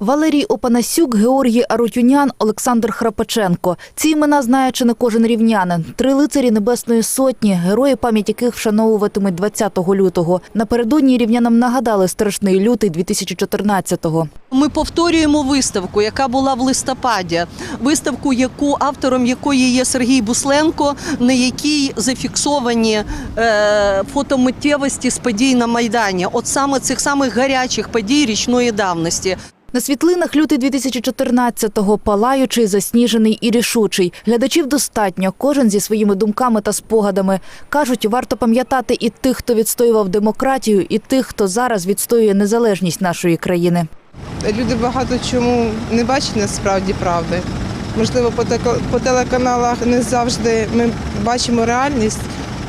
Валерій Опанасюк, Георгій Арутюнян, Олександр Храпаченко. Ці імена знає чи не кожен рівнянин. Три лицарі Небесної Сотні, герої пам'ять яких вшановуватимуть 20 лютого. Напередодні рівнянам нагадали страшний лютий 2014-го. Ми повторюємо виставку, яка була в листопаді. Виставку, яку автором якої є Сергій Бусленко, на якій зафіксовані е, фотомиттєвості з подій на майдані. От саме цих самих гарячих подій річної давності. На світлинах лютий 2014-го палаючий, засніжений і рішучий. Глядачів достатньо, кожен зі своїми думками та спогадами. Кажуть, варто пам'ятати і тих, хто відстоював демократію, і тих, хто зараз відстоює незалежність нашої країни. Люди багато чому не бачать насправді правди. Можливо, по, телеканалах не завжди ми бачимо реальність.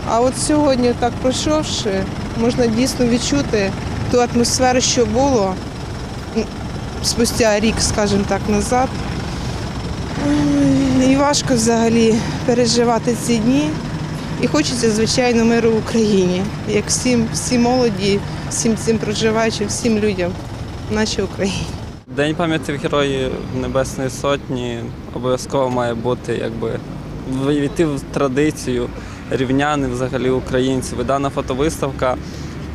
А от сьогодні, так пройшовши, можна дійсно відчути ту атмосферу, що було спустя рік, скажімо так, назад. І важко взагалі переживати ці дні. І хочеться, звичайно, миру в Україні, як всім, всі молоді, всім цим проживаючим, всім людям в нашій Україні. День пам'яті Героїв Небесної Сотні обов'язково має бути якби війти в традицію рівняни, взагалі українців. І дана фотовиставка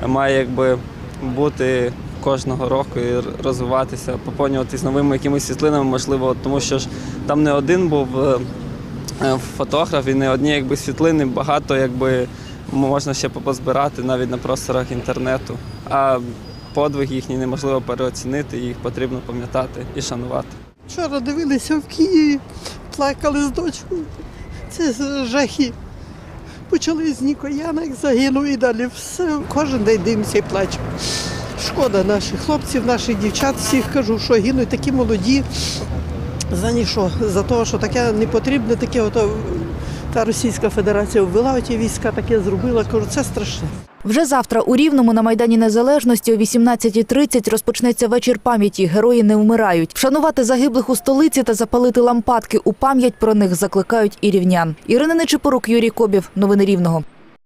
має якби бути кожного року і розвиватися, поповнюватись новими якимись світлинами, можливо, тому що ж там не один був е, е, фотограф і не одні якби світлини, багато якби можна ще позбирати навіть на просторах інтернету. А подвиг їхній неможливо переоцінити, їх потрібно пам'ятати і шанувати. Вчора дивилися в Києві, плакали з дочкою. Це жахи. Почали з Нікояна, загинув і далі все. Кожен день дивимося і плачемо. Шкода наших хлопців, наших дівчат, всіх кажу, що гинуть такі молоді. За ніщо, за те, що таке не потрібне, таке ото та Російська Федерація ввела ті війська, таке зробила. Кажу, це страшне. Вже завтра у Рівному на Майдані Незалежності о 18.30 розпочнеться вечір пам'яті «Герої не вмирають». Вшанувати загиблих у столиці та запалити лампадки у пам'ять про них закликають і рівнян. Ірина Нечипорук, Юрій Кобів. Новини Рівного.